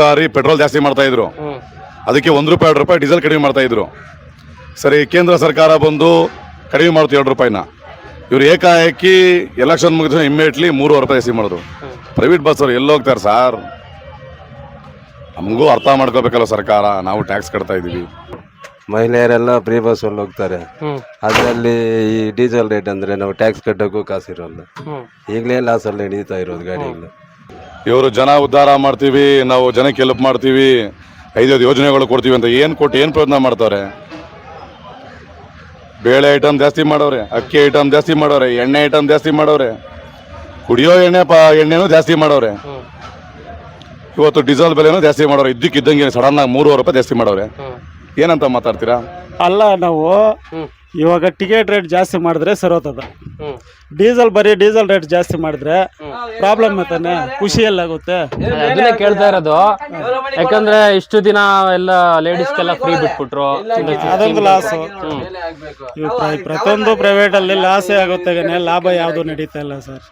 ಸಾರಿ petrol ಜಾಸ್ತಿ ಮಾಡ್ತಾ ಇದ್ರು. ಅದಕ್ಕೆ ಒಂದು ರೂಪಾಯಿ ಎರಡು ರೂಪಾಯಿ ಡೀಸೆಲ್ ಕಡಿಮೆ ಮಾಡ್ತಾ ಇದ್ರು. ಸರಿ ಕೇಂದ್ರ ಸರ್ಕಾರ ಬಂದು ಕಡಿಮೆ ಮಾಡ್ತು ಎರಡು ರೂಪಾಯಿನ. ಇವ್ರು ಏಕಾಏಕಿ ಎಲೆಕ್ಷನ್ ಮುಗಿದ ಇಮ್ಮಿಡಿಯೇಟ್ಲಿ ಮೂರುವರೆ ರೂಪಾಯಿ ಜಾಸ್ತಿ ಮಾಡಿದ್ರು. ಪ್ರೈವೇಟ್ ಬಸ್ ಅವ್ರು ಎಲ್ಲಿ ಹೋಗ್ತಾರೆ ಸರ್? ನಮಗೂ ಅರ್ಥ ಮಾಡ್ಕೋಬೇಕಲ್ಲ ಸರ್ಕಾರ ನಾವು ಟ್ಯಾಕ್ಸ್ ಕಟ್ತಾ ಇದೀವಿ ಮಹಿಳೆಯರೆಲ್ಲ ಫ್ರೀ ಬಸ್ಸಲ್ಲಿ ಹೋಗ್ತಾರೆ. ಅದರಲ್ಲಿ ಈ ಡೀಸೆಲ್ ರೇಟ್ ಅಂದರೆ ನಾವು ಟ್ಯಾಕ್ಸ್ ಕಟ್ಟೋಕ್ಕೂ ಕಾಸಿರೋಲ್ಲ. ಈಗಲೇ ಲಾಸಲ್ಲಿ ನಡೀತಾ ಇರೋದು ಗಾಡಿಗಳು. ಇವರು ಜನ ಉದ್ಧಾರ ಮಾಡ್ತೀವಿ ನಾವು ಜನಕ್ಕೆ ಹೆಲ್ಪ್ ಮಾಡ್ತೀವಿ ಐದೈದು ಯೋಜನೆಗಳು ಕೊಡ್ತೀವಿ ಅಂತ ಏನು ಕೊಟ್ಟು ಏನು ಪ್ರಯತ್ನ ಮಾಡ್ತಾರೆ? ಬೇಳೆ ಐಟಮ್ ಜಾಸ್ತಿ ಮಾಡವ್ರೆ ಅಕ್ಕಿ ಐಟಮ್ ಜಾಸ್ತಿ ಮಾಡವ್ರೆ ಎಣ್ಣೆ ಐಟಮ್ ಜಾಸ್ತಿ ಮಾಡವ್ರೆ ಕುಡಿಯೋ ಎಣ್ಣೆ ಪ ಎಣ್ಣೆನೂ ಜಾಸ್ತಿ ಮಾಡವ್ರೆ ಇವತ್ತು ಡೀಸೆಲ್ ಬೆಲೆನೂ ಜಾಸ್ತಿ ಮಾಡೋರು ಇದ್ದಕ್ಕಿದ್ದಂಗೆ ಸಡನ್ ಆಗಿ ಮೂರುವರೆ ರೂಪಾಯಿ ಜಾಸ್ತಿ ಮಾಡವ್ರೆ ಏನಂತ ಮಾತಾಡ್ತೀರಾ? ಅಲ್ಲ ನಾವು ಇವಾಗ ಟಿಕೆಟ್ ರೇಟ್ ಜಾಸ್ತಿ ಮಾಡಿದ್ರೆ ಸರೋತದ. ಡೀಸೆಲ್ ಬರೀ ಡೀಸೆಲ್ ರೇಟ್ ಜಾಸ್ತಿ ಮಾಡಿದ್ರೆ ಪ್ರಾಬ್ಲಮ್ ತಾನೆ? ಖುಷಿಯಲ್ಲಾಗುತ್ತೆ ಅದನ್ನೇ ಕೇಳ್ತಾ ಇರೋದು. ಯಾಕಂದ್ರೆ ಇಷ್ಟು ದಿನ ಎಲ್ಲ ಲೇಡೀಸ್ಗೆಲ್ಲ ಫ್ರೀ ಬಿಟ್ಬಿಟ್ರು. ಅದೊಂದು ಲಾಸು ಪ್ರತಿಯೊಂದು ಪ್ರೈವೇಟ್ ಅಲ್ಲಿ ಲಾಸೇ ಆಗುತ್ತೆ ಗನೆ ಲಾಭ ಯಾವ್ದು ನಡೀತಾ ಇಲ್ಲ ಸರ್.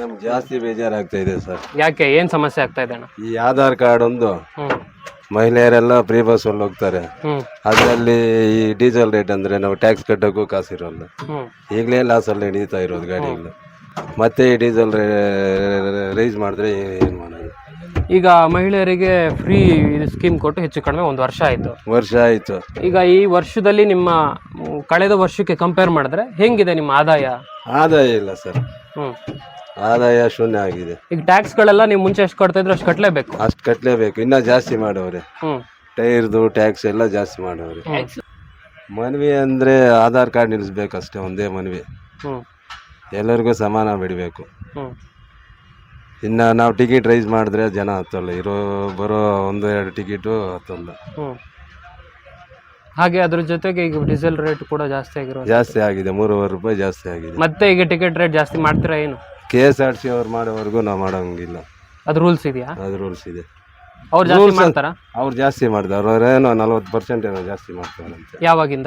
ನಮ್ಗೆ ಜಾಸ್ತಿ ಬೇಜಾರಾಗ್ತಾ ಇದೆ ಸರ್. ಯಾಕೆ ಏನ್ ಸಮಸ್ಯೆ ಆಗ್ತಾ ಇದೆ ಅಣ್ಣ? ಈ ಆಧಾರ್ ಕಾರ್ಡ್ ಒಂದು. ಮಹಿಳೆಯರೆಲ್ಲ ಫ್ರೀ ಬಸ್ ಅಲ್ಲಿ ಹೋಗ್ತಾರೆ. ಹ್ಮ್. ಅದರಲ್ಲಿ ಈ ಡೀಸೆಲ್ ರೇಟ್ ಅಂದ್ರೆ ನಾವು ಟ್ಯಾಕ್ಸ್ ಕಟ್ಟೋಕ್ಕೂ ಕಾಸಿರೋಲ್ಲ. ಹ್ಮ್. ಈಗಲೇ ಲಾಸಲ್ಲಿ ನಡೀತಾ ಇರೋದು ಗಾಡಿಗಳು. ಮತ್ತೆ ಈ ಡೀಸೆಲ್ ರೈಸ್ ಮಾಡಿದ್ರೆ ಏನು ಮಾಡೋದು? ಈಗ ಮಹಿಳೆಯರಿಗೆ ಫ್ರೀ ಸ್ಕೀಮ್ ಕೊಟ್ಟು ಹೆಚ್ಚು ಕಡಿಮೆ ಒಂದು ವರ್ಷ ಆಯ್ತು. ವರ್ಷ ಆಯಿತು. ಈಗ ಈ ವರ್ಷದಲ್ಲಿ ನಿಮ್ಮ ಮ್, ಕಳೆದ ವರ್ಷಕ್ಕೆ ಕಂಪೇರ್ ಮಾಡಿದ್ರೆ ಹೆಂಗಿದೆ ನಿಮ್ಮ ಆದಾಯ? ಆದಾಯ ಇಲ್ಲ ಸರ್. ಹ್ಮ್. ಆದಾಯ ಶೂನ್ಯ ಆಗಿದೆ. ಈಗ ಟ್ಯಾಕ್ಸ್ ಗಳೆಲ್ಲ ನೀವು ಮುಂಚೆ ಎಷ್ಟು ಕೊಡ್ತಾ ಇದ್ರೆ ಅಷ್ಟು ಕಟ್ಟಲೇಬೇಕು ಅಷ್ಟು ಕಟ್ಟಲೇಬೇಕು ಇನ್ನೂ ಜಾಸ್ತಿ ಮಾಡವ್ರೆ. ಹ್ಮ್. ಟೈರ್ದು ಟ್ಯಾಕ್ಸ್ ಎಲ್ಲ ಜಾಸ್ತಿ ಮಾಡವ್ರೆ. ಮನವಿ ಅಂದರೆ ಆಧಾರ್ ಕಾರ್ಡ್ ನಿಲ್ಲಿಸ್ಬೇಕಷ್ಟೇ ಒಂದೇ ಮನವಿ. ಹ್ಮ್. ಎಲ್ಲರಿಗೂ ಸಮಾನ ಬಿಡಬೇಕು. ಹ್ಮ್. ಇನ್ನು ನಾವು ಟಿಕೆಟ್ ರೈಸ್ ಮಾಡಿದ್ರೆ ಜನ ಹತ್ತಲ್ಲ. ಇರೋ ಬರೋ ಒಂದು ಎರಡು ಟಿಕೆಟು ಹತ್ತಲ್ಲ. ಹ್ಮ್. ಹಾಗೆ ಅದ್ರ ಜೊತೆಗೆ ಈಗ ಡೀಸೆಲ್ ರೇಟ್ ಕೂಡ ಜಾಸ್ತಿ ಆಗಿರೋ ಜಾಸ್ತಿ ಆಗಿದೆ ಮೂರುವರೆ ರೂಪಾಯಿ ಜಾಸ್ತಿ ಆಗಿದೆ. ಮತ್ತೆ ಈಗ ಟಿಕೆಟ್ ರೇಟ್ ಜಾಸ್ತಿ ಮಾಡ್ತೀರಾ ಏನು? ಕೆ ಎಸ್ ಆರ್ ಸಿ ಅವ್ರು ಮಾಡೋವರೆಗೂ ನಾವು ಮಾಡೋಂಗಿಲ್ಲ. ಅದು ರೂಲ್ಸ್ ಇದೆಯಾ? ಅದು ರೂಲ್ಸ್ ಇದೆ. ಅವ್ರು ಜಾಸ್ತಿ ಮಾಡ್ತಾರಾ? ಅವ್ರು ಜಾಸ್ತಿ ಮಾಡ್ತಾರೆ. ಅವ್ರೇನೋ ನಲ್ವತ್ತು ಪರ್ಸೆಂಟ್ ಏನೋ ಜಾಸ್ತಿ ಮಾಡ್ತಾರಂತೆ ಯಾವಾಗಿಂದ?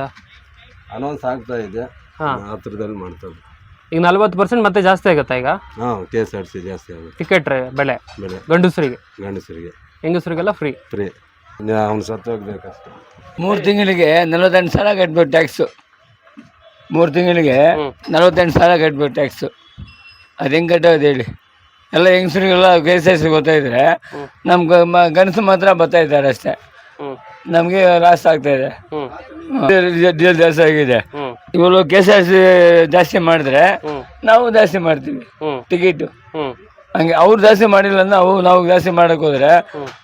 ಅನೌನ್ಸ್ ಆಗ್ತಾ ಇದೆ. ಹಾ. ಹತ್ರದಲ್ಲಿ ಮಾಡ್ತಾರೆ. ಈಗ ನಲ್ವತ್ತು ಪರ್ಸೆಂಟ್ ಮತ್ತೆ ಜಾಸ್ತಿ ಆಗುತ್ತಾ ಈಗ? ಹಾಂ ಕೆ ಎಸ್ ಆರ್ ಸಿ ಜಾಸ್ತಿ ಆಗುತ್ತೆ. ಟಿಕೆಟ್ ಬೆಲೆ ಬೆಲೆ ಗಂಡಸರಿಗೆ. ಗಂಡಸರಿಗೆ. ಹೆಂಗಸರಿಗೆಲ್ಲ ಫ್ರೀ ಫ್ರೀ ಅವ್ನು ಸತ್ತೋಗ್ಬೇಕಷ್ಟೆ ಮೂರು ತಿಂಗಳಿಗೆ ನಲವತ್ತೆಂಟು ಸಾವಿರ ಕಟ್ಬೇಕು ಟ್ಯಾಕ್ಸು ಮೂರು ತಿಂಗಳಿಗೆ ನಲವತ್ತೆಂಟು ಸಾವಿರ ಕಟ್ಬೇಕು ಟ್ಯಾಕ್ಸು ಅದು ಹೆಂಗೆ ಕಟ್ಟೋದು ಹೇಳಿ. ಎಲ್ಲ ಹೆಂಗಸರಿಗೆಲ್ಲ ಕೆ ಎಸ್ ಎಸ್ ಗೊತ್ತಾಯಿದ್ರೆ ನಮ್ಗೆ ಮ ಗಂಡಸು ಮಾತ್ರ ಬರ್ತಾ ಇದ್ದಾರೆ ಅಷ್ಟೇ. ನಮಗೆ ಲಾಸ್ ಆಗ್ತಾ ಇದೆ. ಡೀಸೆಲ್ ಜಾಸ್ತಿ ಆಗಿದೆ. ಇವರು ಕೆ ಎಸ್ ಆರ್ ಸಿ ಜಾಸ್ತಿ ಮಾಡಿದ್ರೆ ನಾವು ಜಾಸ್ತಿ ಮಾಡ್ತೀವಿ ಟಿಕೆಟು ಹಂಗೆ ಅವ್ರು ಜಾಸ್ತಿ ಮಾಡಿಲ್ಲ ಅಂದ್ರೆ ಅವು ನಾವು ಜಾಸ್ತಿ ಮಾಡಕ್ ಹೋದ್ರೆ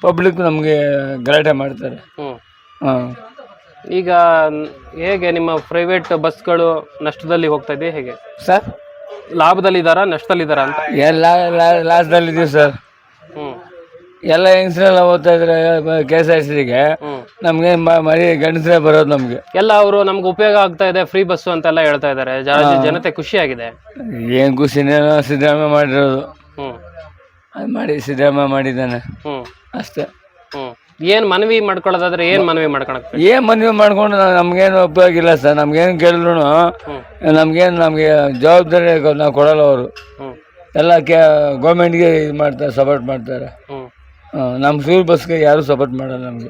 ಪಬ್ಲಿಕ್ ನಮಗೆ ಗಲಾಟೆ ಮಾಡ್ತಾರೆ. ಹ್ಮ್. ಹಾಂ. ಈಗ ಹೇಗೆ ನಿಮ್ಮ ಪ್ರೈವೇಟ್ ಬಸ್ಗಳು ನಷ್ಟದಲ್ಲಿ ಹೋಗ್ತಾ ಇದೆ ಹೇಗೆ? ಸರ್ ಲಾಭದಲ್ಲಿ ಇದಾರಾ ನಷ್ಟದಲ್ಲಿ ಇದಾರಾ ಅಂತ? ಎಲ್ಲ ಲಾಸ್ಟಲ್ಲಿ ಇದೀವಿ ಸರ್ ಹ್ಮ್. ಎಲ್ಲ ಹೆಂಗಸ್ರೆಲ್ಲ ಓದ್ತಾ ಇದ್ರೆ ಕೆ ಎಸ್ ಆರ್ ಸಿಗೆ ಹ್ಮ್. ನಮಗೆ ಮರಿ ಗಂಡಸರೇ ಬರೋದು ನಮಗೆ. ಎಲ್ಲ ಅವರು ನಮ್ಗೆ ಉಪಯೋಗ ಆಗ್ತಾ ಇದೆ ಫ್ರೀ ಬಸ್ಸು ಅಂತೆಲ್ಲ ಹೇಳ್ತಾ ಇದ್ದಾರೆ. ಜ- ಜನತೆ ಖುಷಿಯಾಗಿದೆ. ಏನು ಖುಷಿನೇ ಸಿದ್ದರಾಮಯ್ಯ ಮಾಡಿರೋದು. ಹ್ಮ್. ಅದು ಮಾಡಿ ಸಿದ್ದರಾಮಯ್ಯ ಮಾಡಿದ್ದಾನೆ. ಹ್ಮ್. ಅಷ್ಟೇ. ಹ್ಮ್. ಏನ್ ಮನವಿ ಮಾಡ್ಕೊಳ್ಳೋದಾದ್ರೆ ಏನ್ ಮನವಿ ಮಾಡ್ಕೊಳಕ್ ಏನು ಮನವಿ ಮಾಡ್ಕೊಂಡು ನಾವು ನಮ್ಗೇನು ಉಪಯೋಗ ಇಲ್ಲ ಸರ್. ನಮ್ಗೇನು ಕೇಳಿದ್ರು ನಮ್ಗೇನ್ ನಮಗೆ ಜವಾಬ್ದಾರಿ ನಾವು ಕೊಡಲ್ಲ ಅವರು. ಎಲ್ಲ ಕೆ ಗೌರ್ಮೆಂಟ್ಗೆ ಇದು ಮಾಡ್ತಾರೆ ಸಪೋರ್ಟ್ ಮಾಡ್ತಾರೆ. ಹ್ಮ್. ಹಾಂ ನಮ್ಮ ಫ್ಯೂಲ್ ಬಸ್ಗೆ ಯಾರು ಸಪೋರ್ಟ್ ಮಾಡಲ್ಲ ನಮಗೆ.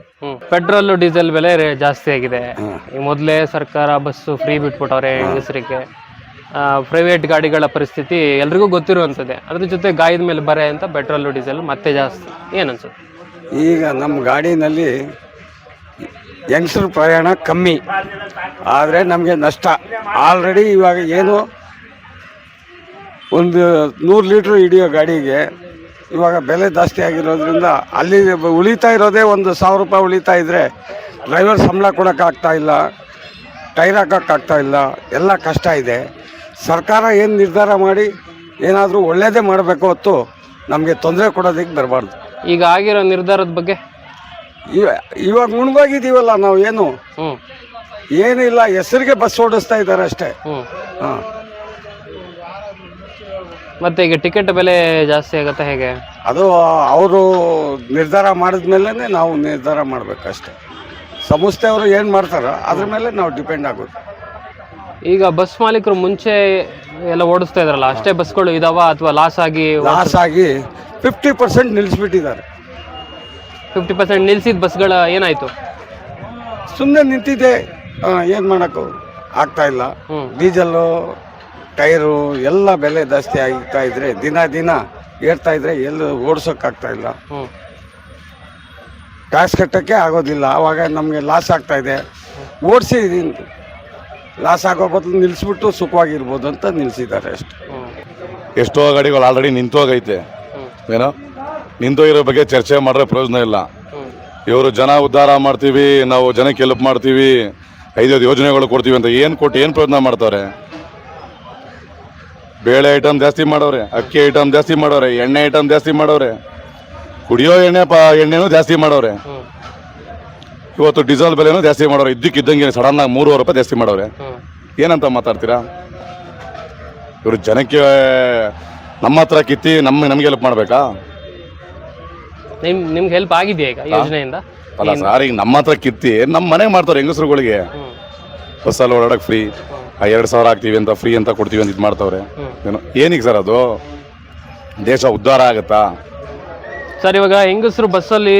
ಪೆಟ್ರೋಲ್ ಡೀಸೆಲ್ ಬೆಲೆ ರೇ- ಜಾಸ್ತಿ ಆಗಿದೆ. ಈ ಮೊದಲೇ ಸರ್ಕಾರ ಬಸ್ಸು ಫ್ರೀ ಬಿಟ್ಬಿಟ್ಟವ್ರೆ ಹೆಂಗಸರಿಗೆ. ಪ್ರೈವೇಟ್ ಗಾಡಿಗಳ ಪರಿಸ್ಥಿತಿ ಎಲ್ರಿಗೂ ಗೊತ್ತಿರುವಂಥದ್ದೇ. ಅದ್ರ ಜೊತೆ ಗಾಯದ ಮೇಲೆ ಬರೆ ಅಂತ ಪೆಟ್ರೋಲ್ ಡೀಸೆಲ್ ಮತ್ತೆ ಜಾಸ್ತಿ. ಏನು ಈಗ ನಮ್ಮ ಗಾಡಿನಲ್ಲಿ ಯಂಗ್ಸ್ರ್ ಪ್ರಯಾಣ ಕಮ್ಮಿ. ಆದರೆ ನಮಗೆ ನಷ್ಟ. ಆಲ್ರೆಡಿ ಇವಾಗ ಏನು ಒಂದು ನೂರು ಲೀಟ್ರ್ ಹಿಡಿಯೋ ಗಾಡಿಗೆ ಇವಾಗ ಬೆಲೆ ಜಾಸ್ತಿ ಆಗಿರೋದ್ರಿಂದ ಅಲ್ಲಿ ಉಳಿತಾ ಇರೋದೇ ಒಂದು ಸಾವಿರ ರೂಪಾಯಿ ಉಳಿತಾ ಇದ್ದರೆ ಡ್ರೈವರ್ ಸಂಬಳ ಕೊಡೋಕ್ಕಾಗ್ತಾ ಇಲ್ಲ ಟೈರ್ ಹಾಕೋಕ್ಕಾಗ್ತಾ ಇಲ್ಲ, ಎಲ್ಲ ಕಷ್ಟ ಇದೆ. ಸರ್ಕಾರ ಏನು ನಿರ್ಧಾರ ಮಾಡಿ ಏನಾದರೂ ಒಳ್ಳೆಯದೇ ಮಾಡಬೇಕು ಹೊತ್ತು ನಮಗೆ ತೊಂದರೆ ಕೊಡೋದಕ್ಕೆ ಬರಬಾರ್ದು. ಈಗ ಆಗಿರೋ ನಿರ್ಧಾರದ ಬಗ್ಗೆ? ಇವ- ಇವಾಗ ಮುಳುಗೋಗಿದ್ದೀವಲ್ಲ ನಾವು ಏನು? ಏನಿಲ್ಲ ಹೆಸರಿಗೆ ಬಸ್ ಓಡಿಸ್ತಾ ಇದ್ದಾರೆ ಅಷ್ಟೇ. ಹಾಂ. ಮತ್ತೆ ಈಗ ಟಿಕೆಟ್ ಬೆಲೆ ಜಾಸ್ತಿ ಆಗುತ್ತೆ ಹೇಗೆ? ಅದು ಅವರು ನಿರ್ಧಾರ ಮಾಡಿದ್ಮೇಲೆ ನಾವು ನಿರ್ಧಾರ ಮಾಡಬೇಕಷ್ಟೆ. ಸಂಸ್ಥೆಯವರು ಏನು ಮಾಡ್ತಾರೋ ಅದ್ರ ಮೇಲೆ ನಾವು ಡಿಪೆಂಡ್ ಆಗೋದು. ಈಗ ಬಸ್ ಮಾಲೀಕರು ಮುಂಚೆ ಎಲ್ಲ ಓಡಿಸ್ತಾ ಇದ್ರಲ್ಲ ಅಷ್ಟೇ ಬಸ್ಗಳು ಇದಾವ ಅಥವಾ ಲಾಸ್ ಆಗಿ ಲಾಸ್ ಆಗಿ ಫಿಫ್ಟಿ ಪರ್ಸೆಂಟ್ ನಿಲ್ಲಿಸ್ಬಿಟ್ಟಿದ್ದಾರೆ ಫಿಫ್ಟಿ ಪರ್ಸೆಂಟ್ ನಿಲ್ಸಿದ ಬಸ್ಗಳ ಏನಾಯ್ತು? ಸುಮ್ಮನೆ ನಿಂತಿದೆ ಏನು ಮಾಡೋಕ್ಕೂ ಆಗ್ತಾ ಇಲ್ಲ. ಡೀಸೆಲ್ ಡೀಸೆಲ್ಲು ಟೈರು ಎಲ್ಲ ಬೆಲೆ ಜಾಸ್ತಿ ಆಗ್ತಾ ಇದ್ರೆ ದಿನ ದಿನ ಏರ್ತಾ ಇದ್ರೆ ಎಲ್ಲೂ ಓಡಿಸೋಕ್ಕಾಗ್ತಾ ಇಲ್ಲ. ಟ್ಯಾಕ್ಸ್ ಕಟ್ಟೋಕ್ಕೆ ಆಗೋದಿಲ್ಲ ಆವಾಗ ನಮಗೆ ಲಾಸ್ ಆಗ್ತಾ ಇದೆ. ಓಡಿಸಿ ಲಾಸ್ ಆಗೋ ಬದಲು ನಿಲ್ಲಿಸ್ಬಿಟ್ಟು ಸುಖವಾಗಿರ್ಬೋದು ಅಂತ ನಿಲ್ಲಿಸಿದ್ದಾರೆ ಅಷ್ಟೆ. ಹ್ಮ್. ಎಷ್ಟೋ ಗಾಡಿಗಳು ಆಲ್ರೆಡಿ ನಿಂತೋಗೈತೆ. ಏನೋ? ನಿಂತೋಗಿರೋ ಬಗ್ಗೆ ಚರ್ಚೆ ಮಾಡಿದ್ರೆ ಪ್ರಯೋಜನ ಇಲ್ಲ. ಇವರು ಜನ ಉದ್ಧಾರ ಮಾಡ್ತೀವಿ ನಾವು ಜನಕ್ಕೆ ಹೆಲ್ಪ್ ಮಾಡ್ತೀವಿ ಐದೈದು ಯೋಜನೆಗಳು ಕೊಡ್ತೀವಿ ಅಂತ ಏನು ಕೊಟ್ಟು ಏನು ಪ್ರಯತ್ನ ಮಾಡ್ತಾರೆ? ಬೇಳೆ ಐಟಮ್ ಜಾಸ್ತಿ ಮಾಡವ್ರೆ ಅಕ್ಕಿ ಐಟಮ್ ಜಾಸ್ತಿ ಮಾಡೋರೆ ಎಣ್ಣೆ ಐಟಮ್ ಜಾಸ್ತಿ ಮಾಡೋರೆ ಕುಡಿಯೋ ಎಣ್ಣೆ ಪ ಎಣ್ಣೆನೂ ಜಾಸ್ತಿ ಮಾಡವ್ರೆ. ಹ್ಮ್. ಇವತ್ತು ಡೀಸೆಲ್ ಬೆಲೆನೂ ಜಾಸ್ತಿ ಮಾಡೋರು ಇದ್ದಕ್ಕಿದ್ದಂಗೆ ಸಡನ್ ಆಗಿ ಮೂರುವರೆ ರೂಪಾಯಿ ಜಾಸ್ತಿ ಮಾಡವ್ರೆ ಏನಂತ ಮಾತಾಡ್ತೀರಾ? ಇವರು ಜನಕ್ಕೆ ನಮ್ಮ ಹತ್ರ ಕಿತ್ತಿ ನಮ್ಮ ನಮ್ಗೆ ಹೆಲ್ಪ್ ಮಾಡ್ಬೇಕಾ? ನಿಮ್ ನಿಮ್ಗೆ ಹೆಲ್ಪ್ ಆಗಿದೆಯಾ ಈಗ ಯೋಜನೆಯಿಂದ? ಅಲ್ಲ ಸರ್ ಈಗ ನಮ್ಮ ಹತ್ರ ಕಿತ್ತಿ ನಮ್ಮ ಮನೆಗೆ ಮಾಡ್ತಾರೆ ಹೆಂಗಸರುಗಳಿಗೆ. ಬಸ್ಸಲ್ಲಿ ಓಡಾಡಕ್ ಫ್ರೀ ಆ ಎರಡು ಸಾವಿರ ಹಾಕ್ತೀವಿ ಅಂತ ಫ್ರೀ ಅಂತ ಕೊಡ್ತೀವಿ ಅಂತ ಇದು ಮಾಡ್ತಾವ್ರೆ. ಏನು ಏನೀಗ ಸರ್ ಅದು? ದೇಶ ಉದ್ಧಾರ ಆಗತ್ತಾ? ಸರ್ ಇವಾಗ ಹೆಂಗಸರು ಬಸ್ಸಲ್ಲಿ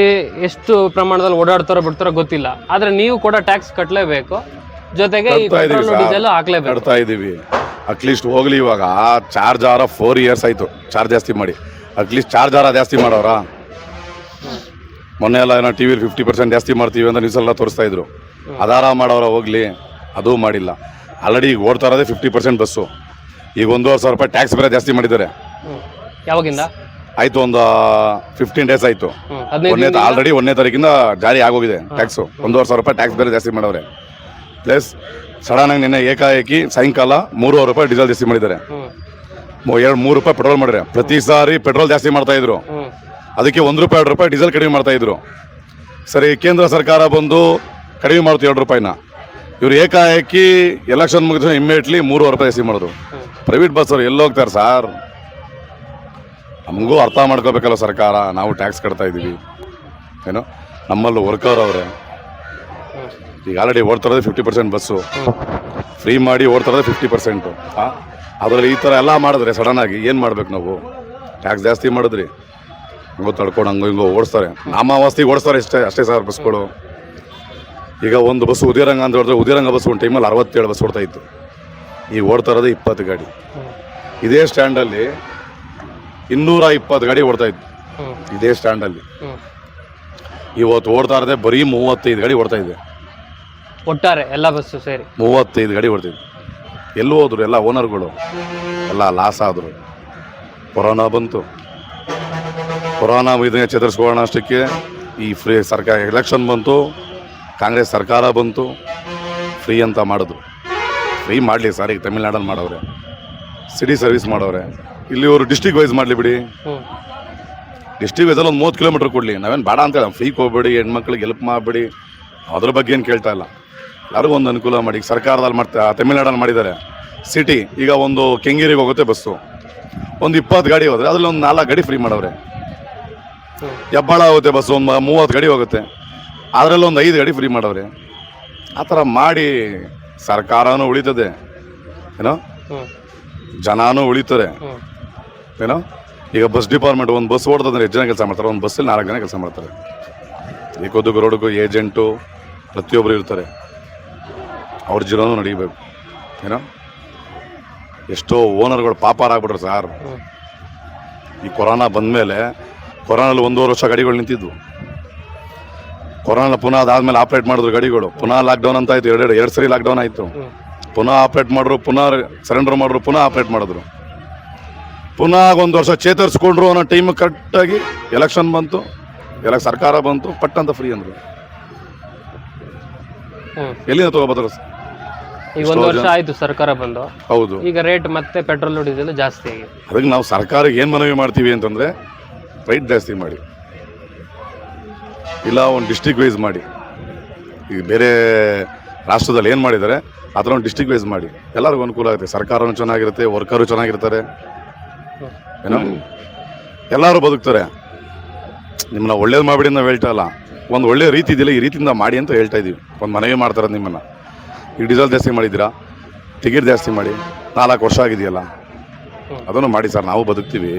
ಎಷ್ಟು ಪ್ರಮಾಣದಲ್ಲಿ ಓಡಾಡ್ತಾರೋ ಬಿಡ್ತಾರೋ ಗೊತ್ತಿಲ್ಲ. ಆದ್ರೆ ನೀವು ಕೂಡ ಟ್ಯಾಕ್ಸ್ ಕಟ್ಟಲೇಬೇಕು ಜೊತೆಗೆ ಈ ಕಟ್ತಾ ಇದೀವಿ ಹಾಕ್ಲೇಬೇಕು. ಕಟ್ತಾ ಅಟ್ಲೀಸ್ಟ್ ಹೋಗ್ಲಿ ಇವಾಗ. ಚಾರ್ಜ್ ಆರ ಫೋರ್ ಇಯರ್ಸ್ ಆಯ್ತು. ಚಾರ್ಜ್ ಜಾಸ್ತಿ ಮಾಡಿ. ಅಟ್ಲೀಸ್ಟ್ ಚಾರ್ಜ್ ಆರ ಜಾಸ್ತಿ ಮಾಡೋರ? ಮೊನ್ನೆ ಎಲ್ಲ ಏನೋ ಟಿ ವಿಲಿ ಫಿಫ್ಟಿ ಪರ್ಸೆಂಟ್ ಜಾಸ್ತಿ ಮಾಡ್ತೀವಿ ಅಂತ ನ್ಯೂಸ್ ಎಲ್ಲ ತೋರಿಸ್ತಾ ಇದ್ರು. ಅದಾರ ಮಾಡೋರ ಹೋಗ್ಲಿ. ಅದು ಮಾಡಿಲ್ಲ. ಆಲ್ರೆಡಿ ಈಗ ಓಡ್ತಾ ಇರೋದೇ ಫಿಫ್ಟಿ ಪರ್ಸೆಂಟ್ ಬಸ್ಸು ಈಗ ಒಂದೂವರೆ ಸಾವಿರ ರೂಪಾಯಿ ಟ್ಯಾಕ್ಸ್ ಬೇರೆ ಜಾಸ್ತಿ ಮಾಡಿದ್ದಾರೆ. ಯಾವಾಗಿಂದ? ಆಯ್ತು ಒಂದು ಫಿಫ್ಟೀನ್ ಡೇಸ್ ಆಯ್ತು. ಒಂದನೇ ಆಲ್ರೆಡಿ ಒಂದನೇ ತಾರೀಕಿಂದ ಜಾರಿ ಆಗೋಗಿದೆ ಟ್ಯಾಕ್ಸು ಒಂದೂವರೆ ಸಾವಿರ ರೂಪಾಯಿ ಟ್ಯಾಕ್ಸ್ ಬೇರೆ ಜಾಸ್ತಿ ಮಾಡವ್ರೆ. ಪ್ಲಸ್ ಸಡನ್ ಆಗಿ ನಿನ್ನೆ ಏಕಾಏಕಿ ಸಾಯಂಕಾಲ ಮೂರುವರೆ ರೂಪಾಯಿ ಡೀಸೆಲ್ ಜಾಸ್ತಿ ಮಾಡಿದ್ದಾರೆ. ಎರಡು ಮೂರು ರೂಪಾಯಿ ಪೆಟ್ರೋಲ್ ಮಾಡಿದ್ರೆ ಪ್ರತಿ ಸಾರಿ ಪೆಟ್ರೋಲ್ ಜಾಸ್ತಿ ಮಾಡ್ತಾ ಇದ್ರು. ಅದಕ್ಕೆ ಒಂದು ರೂಪಾಯಿ ಎರಡು ರೂಪಾಯಿ ಡೀಸೆಲ್ ಕಡಿಮೆ ಮಾಡ್ತಾ ಇದ್ರು. ಸರಿ ಕೇಂದ್ರ ಸರ್ಕಾರ ಬಂದು ಕಡಿಮೆ ಮಾಡ್ತು ಎರಡು ರೂಪಾಯಿನ. ಇವ್ರು ಏಕಾಏಕಿ ಎಲೆಕ್ಷನ್ ಮುಗಿದ್ರೆ ಇಮ್ಮಿಡಿಯೇಟ್ಲಿ ಮೂರುವರೆ ರೂಪಾಯಿ ಜಾಸ್ತಿ ಮಾಡಿದ್ರು. ಪ್ರೈವೇಟ್ ಬಸ್ ಅವ್ರು ಎಲ್ಲಿ ಹೋಗ್ತಾರೆ ಸರ್? ನಮಗೂ ಅರ್ಥ ಮಾಡ್ಕೋಬೇಕಲ್ಲ ಸರ್ಕಾರ. ನಾವು ಟ್ಯಾಕ್ಸ್ ಕಟ್ತಾ ಇದ್ದೀವಿ. ಏನೋ? ನಮ್ಮಲ್ಲೂ ವರ್ಕರ್ ಅವರೇ. ಈಗ ಆಲ್ರೆಡಿ ಓಡ್ತಿರೋದೇ ಫಿಫ್ಟಿ ಪರ್ಸೆಂಟ್ ಬಸ್ಸು. ಫ್ರೀ ಮಾಡಿ ಓಡ್ತಿರೋದೇ ಫಿಫ್ಟಿ ಪರ್ಸೆಂಟು ಅದರಲ್ಲಿ ಈ ಥರ ಎಲ್ಲ ಮಾಡಿದ್ರೆ ಸಡನ್ನಾಗಿ ಏನು ಮಾಡ್ಬೇಕು ನಾವು? ಟ್ಯಾಕ್ಸ್ ಜಾಸ್ತಿ ಮಾಡಿದ್ರಿ. ಹಂಗೋ ತಡ್ಕೊಂಡು ಹಂಗೋ ಹಿಂಗೋ ಓಡಿಸ್ತಾರೆ. ನಾಮಾವಾಸ್ತಿಗೆ ಓಡಿಸ್ತಾರೆ ಇಷ್ಟೇ, ಅಷ್ಟೇ ಸರ್ ಬಸ್ಗಳು. ಈಗ ಒಂದು ಬಸ್ ಉದಯರಂಗ ಅಂತ ಹೇಳಿದ್ರೆ ಉದಯರಂಗ ಬಸ್ ಒಂದು ಟೈಮಲ್ಲಿ ಅರವತ್ತೇಳು ಬಸ್ ಓಡ್ತಾ ಇತ್ತು. ಈಗ ಓಡ್ತಾ ಇರೋದು ಇಪ್ಪತ್ತು ಗಾಡಿ. ಇದೇ ಸ್ಟ್ಯಾಂಡಲ್ಲಿ ಇನ್ನೂರ ಇಪ್ಪತ್ತು ಗಾಡಿ ಓಡ್ತಾ ಇತ್ತು ಇದೇ ಸ್ಟ್ಯಾಂಡಲ್ಲಿ. ಇವತ್ತು ಓಡ್ತಾ ಇರದೆ ಬರೀ ಮೂವತ್ತೈದು ಗಾಡಿ ಓಡ್ತಾ ಇದೆ. ಒಟ್ಟಾರೆ ಎಲ್ಲ ಬಸ್ಸು ಸೇರಿ. ಮೂವತ್ತೈದು ಗಾಡಿ ಓಡ್ತಿದ್ವಿ ಎಲ್ಲಿ ಹೋದ್ರು ಎಲ್ಲ ಓನರ್ಗಳು ಎಲ್ಲ ಲಾಸ್ ಆದರು. ಕೊರೋನಾ ಬಂತು. ಕೊರೋನಾ ಇದನ್ನೇ ಚೇತರಿಸ್ಕೊಳ್ಳೋಣ ಅಷ್ಟಕ್ಕೆ. ಈ ಫ್ರೀ ಸರ್ಕಾರ ಎಲೆಕ್ಷನ್ ಬಂತು. ಕಾಂಗ್ರೆಸ್ ಸರ್ಕಾರ ಬಂತು. ಫ್ರೀ ಅಂತ ಮಾಡಿದ್ರು. ಫ್ರೀ ಮಾಡಲಿ ಸರ್ ಈಗ ತಮಿಳ್ನಾಡಲ್ಲಿ ಮಾಡೋರೆ ಸಿಟಿ ಸರ್ವಿಸ್ ಮಾಡವ್ರೆ. ಇಲ್ಲಿ ಅವರು ಡಿಸ್ಟಿಕ್ ವೈಸ್ ಮಾಡಲಿ ಬಿಡಿ. ಡಿಸ್ಟಿಕ್ ವೈಸಲ್ಲಿ ಒಂದು ಮೂವತ್ತು ಕಿಲೋಮೀಟ್ರ್ ಕೊಡಲಿ. ನಾವೇನು ಬೇಡ ಅಂತ ಹೇಳಿ ಫ್ರೀ ಹೋಗ್ಬೇಡಿ ಹೆಣ್ಮಕ್ಳಿಗೆ ಹೆಲ್ಪ್ ಮಾಡಬೇಡಿ. ಅದ್ರ ಬಗ್ಗೆ ಏನು ಕೇಳ್ತಾ ಇಲ್ಲ. ಎಲ್ಲರಿಗೂ ಒಂದು ಅನುಕೂಲ ಮಾಡಿ. ಸರ್ಕಾರದಲ್ಲಿ ಮಾಡ್ತಾ ತಮಿಳ್ನಾಡಲ್ಲಿ ಮಾಡಿದ್ದಾರೆ. ಸಿಟಿ ಈಗ ಒಂದು ಕೆಂಗೇರಿಗೆ ಹೋಗುತ್ತೆ ಬಸ್ಸು ಒಂದು ಇಪ್ಪತ್ತು ಗಾಡಿ ಹೋದ್ರೆ ಅದ್ರಲ್ಲಿ ಒಂದು ನಾಲ್ಕು ಗಾಡಿ ಫ್ರೀ ಮಾಡವ್ರೆ. ಎಬ್ಬಾಳ ಹೆಬ್ಬಾಳ ಹೋಗುತ್ತೆ ಬಸ್ಸು ಒಂದು ಮೂವತ್ತು ಗಾಡಿ ಹೋಗುತ್ತೆ. ಅದರಲ್ಲಿ ಒಂದು ಐದು ಗಾಡಿ ಫ್ರೀ ಮಾಡವ್ರೆ. ಆ ಥರ ಮಾಡಿ ಸರ್ಕಾರನೂ ಉಳಿತದೆ. ಏನೋ? ಜನನೂ ಉಳಿತಾರೆ. ಏನೋ? ಈಗ ಬಸ್ ಡಿಪಾರ್ಟ್ಮೆಂಟ್ ಒಂದು ಬಸ್ ಓಡ್ತಂದ್ರೆ ಎಷ್ಟು ಜನ ಕೆಲಸ ಮಾಡ್ತಾರೆ? ಒಂದು ಬಸ್ಸಲ್ಲಿ ನಾಲ್ಕು ಜನ ಕೆಲಸ ಮಾಡ್ತಾರೆ. ಏಕೋದಕ್ಕೂ ರೋಡಕ್ಕೂ ಏಜೆಂಟು ಪ್ರತಿಯೊಬ್ಬರು ಇರ್ತಾರೆ. ಅವ್ರ ಜೀವನ ನಡೀಬೇಕು. ಏನೋ? ಎಷ್ಟೋ ಓನರ್ಗಳು ಪಾಪಾರಾಗ್ಬಿಟ್ರು ಸರ್. ಈ ಕೊರೋನಾ ಬಂದಮೇಲೆ ಕೊರೋನಲ್ಲಿ ಒಂದೂವರೆ ವರ್ಷ ಗಾಡಿಗಳು ನಿಂತಿದ್ವು. ಕೊರೋನಾ ಪುನಃ ಅದಾದ್ಮೇಲೆ ಆಪ್ರೇಟ್ ಮಾಡಿದ್ರು ಗಾಡಿಗಳು. ಪುನಃ ಲಾಕ್ಡೌನ್ ಅಂತ ಆಯ್ತು. ಎರಡು ಎರಡು ಸರಿ ಲಾಕ್ಡೌನ್ ಆಯಿತು. ಪುನಃ ಆಪ್ರೇಟ್ ಮಾಡಿದ್ರು, ಪುನಃ ಸರೆಂಡರ್ ಮಾಡಿದ್ರು, ಪುನಃ ಆಪ್ರೇಟ್ ಮಾಡಿದ್ರು. ಪುನಃ ಒಂದು ವರ್ಷ ಚೇತರಿಸ್ಕೊಂಡ್ರು ಅನ್ನೋ ಟೈಮ್ ಕರೆಕ್ಟಾಗಿ ಎಲೆಕ್ಷನ್ ಬಂತು. ಎಲ್ಲ ಸರ್ಕಾರ ಬಂತು. ಪಟ್ಟಂತ ಫ್ರೀ ಅಂದರು. ಎಲ್ಲಿಂದ ತಗೋಬಾದ್ರು ಈಗ ಒಂದು ವರ್ಷ ಆಯ್ತು ಸರ್ಕಾರ ಬಂದು. ಹೌದು. ಈಗ ರೇಟ್ ಮತ್ತೆ ಪೆಟ್ರೋಲ್ ಡೀಸೆಲ್ ಜಾಸ್ತಿ ಆಗಿದೆ. ಅದಕ್ಕೆ ನಾವು ಸರ್ಕಾರಕ್ಕೆ ಏನು ಮನವಿ ಮಾಡ್ತೀವಿ ಅಂತಂದರೆ ರೈಟ್ ಜಾಸ್ತಿ ಮಾಡಿ. ಇಲ್ಲ ಒಂದು ಡಿಸ್ಟಿಕ್ ವೈಸ್ ಮಾಡಿ. ಈಗ ಬೇರೆ ರಾಷ್ಟ್ರದಲ್ಲಿ ಏನು ಮಾಡಿದ್ದಾರೆ ಆ ಥರ ಒಂದು ಡಿಸ್ಟ್ರಿಕ್ಟ್ ವೈಸ್ ಮಾಡಿ. ಎಲ್ಲರಿಗೂ ಅನುಕೂಲ ಆಗುತ್ತೆ. ಸರ್ಕಾರನೂ ಚೆನ್ನಾಗಿರುತ್ತೆ ವರ್ಕರು ಚೆನ್ನಾಗಿರ್ತಾರೆ. ಏನೋ? ಎಲ್ಲರೂ ಬದುಕ್ತಾರೆ. ನಿಮ್ಮನ್ನ ಒಳ್ಳೇದು ಮಾಡಿಬಿಡಿ ಅಂತ ಹೇಳ್ತಾ ಇಲ್ಲ. ಒಂದು ಒಳ್ಳೆಯ ರೀತಿ ಇದೆಯಲ್ಲ ಈ ರೀತಿಯಿಂದ ಮಾಡಿ ಅಂತ ಹೇಳ್ತಾ ಇದ್ದೀವಿ ಒಂದು ಮನವಿ ಮಾಡ್ತಾರೆ ನಿಮ್ಮನ್ನು. ಈಗ ಡೀಸೆಲ್ ಜಾಸ್ತಿ ಮಾಡಿದ್ದೀರಾ? ಟಿಕೆಟ್ ಜಾಸ್ತಿ ಮಾಡಿ. ನಾಲ್ಕು ವರ್ಷ ಆಗಿದೆಯಲ್ಲ? ಅದನ್ನು ಮಾಡಿ ಸರ್, ನಾವು ಬದುಕ್ತೀವಿ.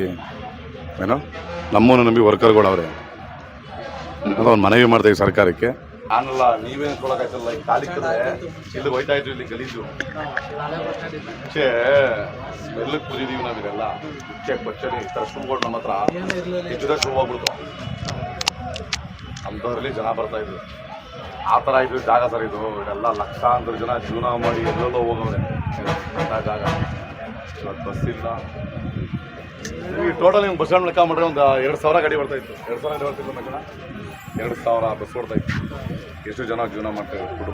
ಏನೋ? ನಮ್ಮನ್ನು ನಂಬಿ ವರ್ಕರ್ಗಳು ಅವರೇ ಅಂತ ಒಂದು ಮನವಿ ಮಾಡ್ತೀವಿ ಸರ್ಕಾರಕ್ಕೆ. ನಾನಲ್ಲ ನೀವೇನು ಕೊಡೋಕಾಯ್ತಲ್ಲ ಈ ಕಾಲಿಕ್ಕದ್ರೆ ಇಲ್ಲಿ ಹೋಯ್ತಾ ಇದ್ರು ಇಲ್ಲಿ ಗಲೀಜು. ಮುಂಚೆ ಸ್ಮೆಲ್ಗೆ ಕುದಿದೀವಿ ನಾವಿದೆಲ್ಲ. ಚೇ ಥರ ಶೂಗಳು ನಮ್ಮ ಹತ್ರ ಇದ್ದರೆ ಶೂ ಹೋಗ್ಬಿಡ್ತು ಅಂಥದ್ರಲ್ಲಿ ಜನ ಬರ್ತಾ ಇದ್ರು. ಆ ಥರ ಇದು ಜಾಗ ಸರ್ ಇದು. ಇದೆಲ್ಲ ಲಕ್ಷಾಂತರ ಜನ ಜೀವನ ಮಾಡಿ ಎಲ್ಲೆಲ್ಲೋ ಹೋಗೋರೆ ಜಾಗ. ಇವತ್ತು ಬಸ್ ಇಲ್ಲ. ಈ ಟೋಟಲ್ ನಿಮ್ಗೆ ಬಸ್ ಸ್ಟ್ಯಾಂಡ್ ಲೆಕ್ಕ ಮಾಡಿದ್ರೆ ಒಂದು ಎರಡು ಸಾವಿರ ಗಾಡಿ ಬರ್ತಾ ಇತ್ತು. ಎರಡು ಸಾವಿರ ಗಾಡಿ ಬರ್ತಿತ್ತು ಜನ ಎರಡು ಸಾವಿರ ಬಸ್ ಓಡ್ತಾ ಎಷ್ಟು ಜನ ಜೀವನ ಮಾಡ್ತಾರೆ